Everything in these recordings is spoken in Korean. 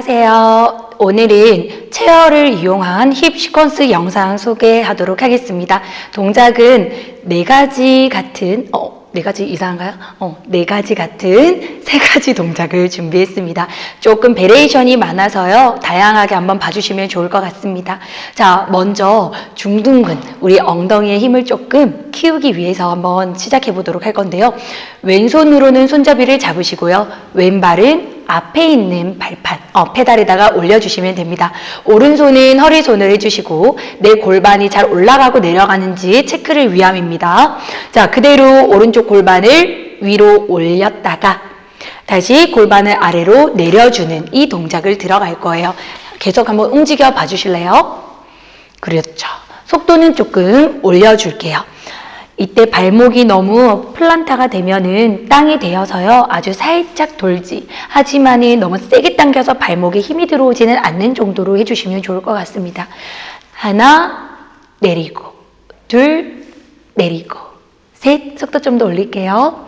안녕하세요. 오늘은 체어를 이용한 힙 시퀀스 영상 소개하도록 하겠습니다. 동작은 네 가지 같은, 어, 네 가지 이상한가요? 어, 네 가지 같은 세 가지 동작을 준비했습니다. 조금 베레이션이 많아서요. 다양하게 한번 봐주시면 좋을 것 같습니다. 자, 먼저 중둔근, 우리 엉덩이의 힘을 조금 키우기 위해서 한번 시작해 보도록 할 건데요. 왼손으로는 손잡이를 잡으시고요. 왼발은 앞에 있는 발판, 어, 페달에다가 올려주시면 됩니다. 오른손은 허리 손을 해주시고 내 골반이 잘 올라가고 내려가는지 체크를 위함입니다. 자, 그대로 오른쪽 골반을 위로 올렸다가 다시 골반을 아래로 내려주는 이 동작을 들어갈 거예요. 계속 한번 움직여 봐 주실래요? 그렇죠. 속도는 조금 올려줄게요. 이때 발목이 너무 플란타가 되면은 땅이 되어서요 아주 살짝 돌지 하지만은 너무 세게 당겨서 발목에 힘이 들어오지는 않는 정도로 해주시면 좋을 것 같습니다. 하나 내리고 둘 내리고 셋 속도 좀 더 올릴게요.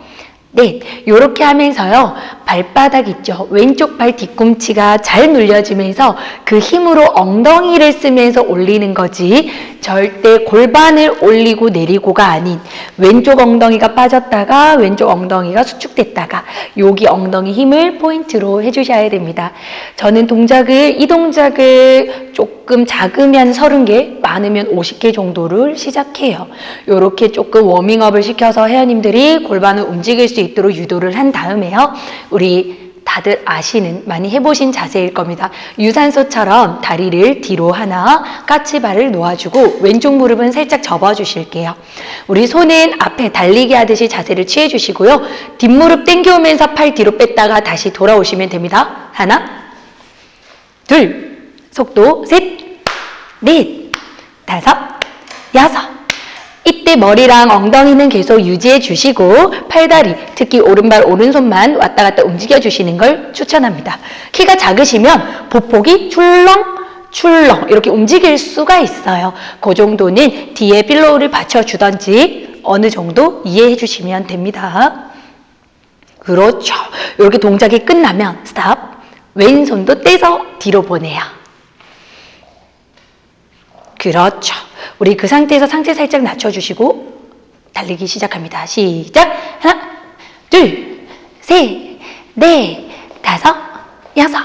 네, 이렇게 하면서요, 발바닥 있죠? 왼쪽 발 뒤꿈치가 잘 눌려지면서 그 힘으로 엉덩이를 쓰면서 올리는 거지, 절대 골반을 올리고 내리고가 아닌, 왼쪽 엉덩이가 빠졌다가, 왼쪽 엉덩이가 수축됐다가, 여기 엉덩이 힘을 포인트로 해주셔야 됩니다. 저는 동작을, 이 동작을 조금 작으면 30개, 많으면 50개 정도를 시작해요. 이렇게 조금 워밍업을 시켜서 회원님들이 골반을 움직일 수 있도록 유도를 한 다음에요. 우리 다들 아시는 많이 해보신 자세일 겁니다. 유산소처럼 다리를 뒤로 하나 까치발을 놓아주고 왼쪽 무릎은 살짝 접어주실게요. 우리 손은 앞에 달리기 하듯이 자세를 취해주시고요. 뒷무릎 당겨오면서 팔 뒤로 뺐다가 다시 돌아오시면 됩니다. 하나, 둘, 속도 셋, 넷, 다섯, 여섯. 이때 머리랑 엉덩이는 계속 유지해 주시고 팔다리, 특히 오른발, 오른손만 왔다 갔다 움직여 주시는 걸 추천합니다. 키가 작으시면 보폭이 출렁, 출렁 이렇게 움직일 수가 있어요. 그 정도는 뒤에 필로우를 받쳐주던지 어느 정도 이해해 주시면 됩니다. 그렇죠. 이렇게 동작이 끝나면 스탑. 왼손도 떼서 뒤로 보내요. 그렇죠. 우리 그 상태에서 상체 살짝 낮춰주시고 달리기 시작합니다. 시작. 하나, 둘, 셋, 넷, 다섯, 여섯,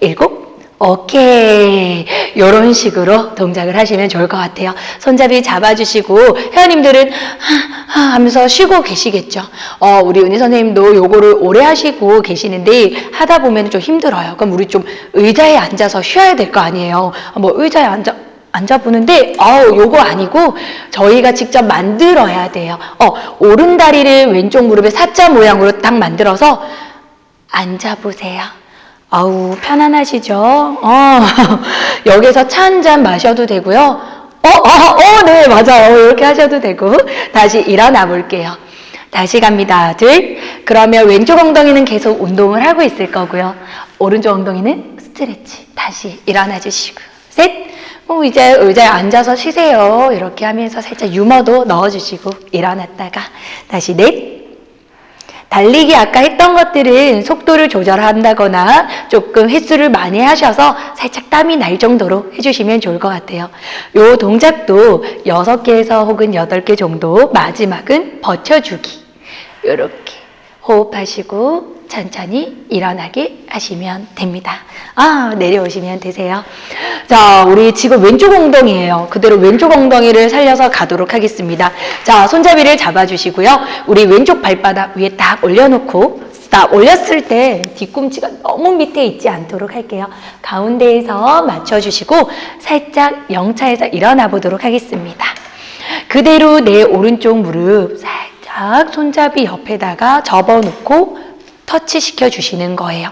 일곱. 오케이. 이런 식으로 동작을 하시면 좋을 것 같아요. 손잡이 잡아주시고, 회원님들은 하, 하 하면서 쉬고 계시겠죠. 어, 우리 은희 선생님도 요거를 오래 하시고 계시는데, 하다 보면 좀 힘들어요. 그럼 우리 좀 의자에 앉아서 쉬어야 될 거 아니에요. 뭐 의자에 앉아, 앉아보는데 아우 요거 아니고 저희가 직접 만들어야 돼요. 어 오른 다리를 왼쪽 무릎에 사자 모양으로 딱 만들어서 앉아보세요. 아우 편안하시죠? 어 여기서 차 한 잔 마셔도 되고요. 어, 어, 어, 네, 맞아요. 이렇게 하셔도 되고. 다시 일어나 볼게요. 다시 갑니다. 둘. 그러면 왼쪽 엉덩이는 계속 운동을 하고 있을 거고요. 오른쪽 엉덩이는 스트레치. 다시 일어나 주시고. 셋. 어, 이제 의자에 앉아서 쉬세요. 이렇게 하면서 살짝 유머도 넣어주시고 일어났다가 다시 넷. 달리기 아까 했던 것들은 속도를 조절한다거나 조금 횟수를 많이 하셔서 살짝 땀이 날 정도로 해주시면 좋을 것 같아요. 요 동작도 6개에서 혹은 8개 정도 마지막은 버텨주기. 요렇게 호흡하시고 천천히 일어나게 하시면 됩니다. 아, 내려오시면 되세요. 자, 우리 지금 왼쪽 엉덩이에요. 그대로 왼쪽 엉덩이를 살려서 가도록 하겠습니다. 자, 손잡이를 잡아주시고요. 우리 왼쪽 발바닥 위에 딱 올려놓고 딱 올렸을 때 뒤꿈치가 너무 밑에 있지 않도록 할게요. 가운데에서 맞춰주시고 살짝 영차에서 일어나 보도록 하겠습니다. 그대로 내 오른쪽 무릎 살짝 손잡이 옆에다가 접어놓고 터치시켜 주시는 거예요.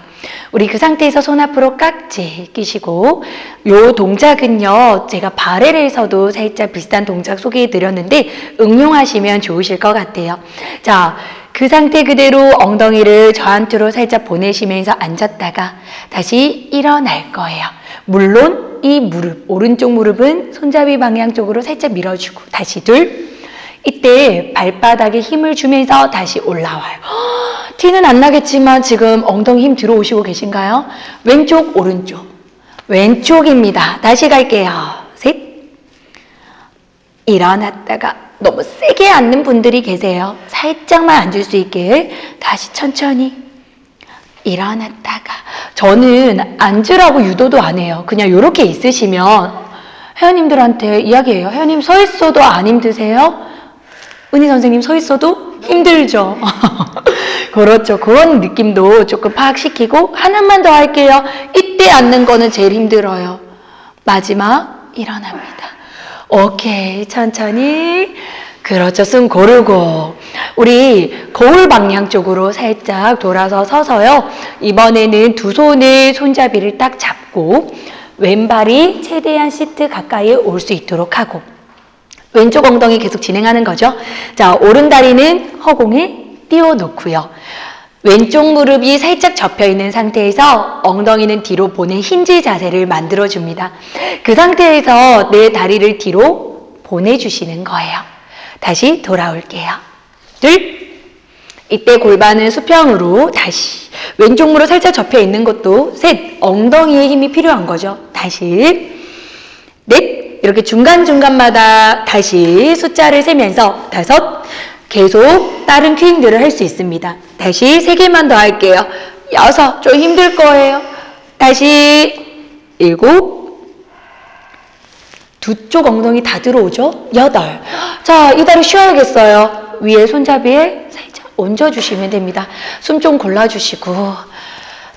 우리 그 상태에서 손 앞으로 깍지 끼시고 요 동작은요. 제가 바렐에서도 살짝 비슷한 동작 소개해 드렸는데 응용하시면 좋으실 것 같아요. 자, 그 상태 그대로 엉덩이를 저한테로 살짝 보내시면서 앉았다가 다시 일어날 거예요. 물론 이 무릎, 오른쪽 무릎은 손잡이 방향 쪽으로 살짝 밀어주고 다시 둘. 이때 발바닥에 힘을 주면서 다시 올라와요. 티는 안 나겠지만 지금 엉덩이 힘 들어오시고 계신가요? 왼쪽, 오른쪽. 왼쪽입니다. 다시 갈게요. 셋. 일어났다가 너무 세게 앉는 분들이 계세요. 살짝만 앉을 수 있게 다시 천천히 일어났다가 저는 앉으라고 유도도 안 해요. 그냥 이렇게 있으시면 회원님들한테 이야기해요. 회원님 서 있어도 안 힘드세요? 은희 선생님 서 있어도 힘들죠. 그렇죠. 그런 느낌도 조금 파악시키고 하나만 더 할게요. 이때 앉는 거는 제일 힘들어요. 마지막 일어납니다. 오케이 천천히 그렇죠 숨 고르고 우리 거울 방향 쪽으로 살짝 돌아서 서서요 이번에는 두 손을 손잡이를 딱 잡고 왼발이 최대한 시트 가까이 올 수 있도록 하고 왼쪽 엉덩이 계속 진행하는 거죠 자 오른 다리는 허공에 띄워 놓고요 왼쪽 무릎이 살짝 접혀 있는 상태에서 엉덩이는 뒤로 보낸 힌지 자세를 만들어 줍니다. 그 상태에서 내 다리를 뒤로 보내주시는 거예요. 다시 돌아올게요. 둘. 이때 골반은 수평으로 다시 왼쪽 무릎 살짝 접혀 있는 것도 셋. 엉덩이에 힘이 필요한 거죠. 다시 넷. 이렇게 중간중간마다 다시 숫자를 세면서 다섯. 계속 다른 큐잉들을 할 수 있습니다. 다시 세 개만 더 할게요. 여섯, 좀 힘들 거예요. 다시 일곱, 두 쪽 엉덩이 다 들어오죠? 여덟. 자, 이 다리 쉬어야겠어요. 위에 손잡이에 살짝 얹어주시면 됩니다. 숨 좀 골라주시고.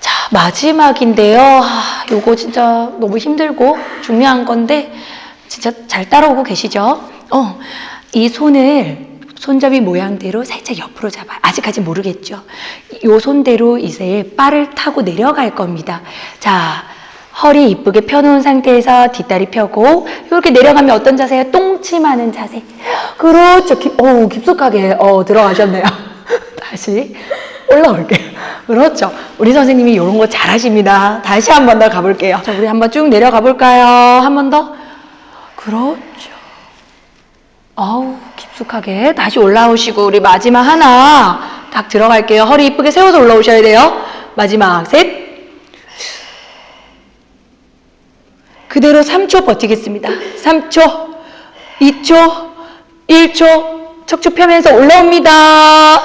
자, 마지막인데요. 아, 요거 진짜 너무 힘들고 중요한 건데, 진짜 잘 따라오고 계시죠? 어, 이 손을 손잡이 모양대로 살짝 옆으로 잡아요. 아직까지 모르겠죠? 요 손대로 이제 바를 타고 내려갈 겁니다. 자, 허리 이쁘게 펴놓은 상태에서 뒷다리 펴고 이렇게 내려가면 어떤 자세예요? 똥침하는 자세. 그렇죠. 깊, 어, 깊숙하게 어, 들어가셨네요. 다시 올라올게요. 그렇죠. 우리 선생님이 이런 거 잘하십니다. 다시 한 번 더 가볼게요. 자, 우리 한번 쭉 내려가 볼까요? 한 번 더. 그렇죠. 어우, 깊숙하게 다시 올라오시고 우리 마지막 하나 딱 들어갈게요. 허리 이쁘게 세워서 올라오셔야 돼요. 마지막 셋. 그대로 3초 버티겠습니다. 3초, 2초, 1초 척추 펴면서 올라옵니다.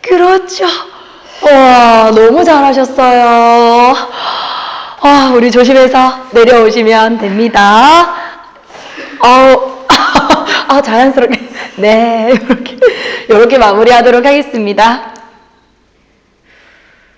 그렇죠. 와, 너무 잘하셨어요. 와, 우리 조심해서 내려오시면 됩니다. 어우, 아, 자연스럽게. 네, 이렇게, 이렇게 마무리하도록 하겠습니다.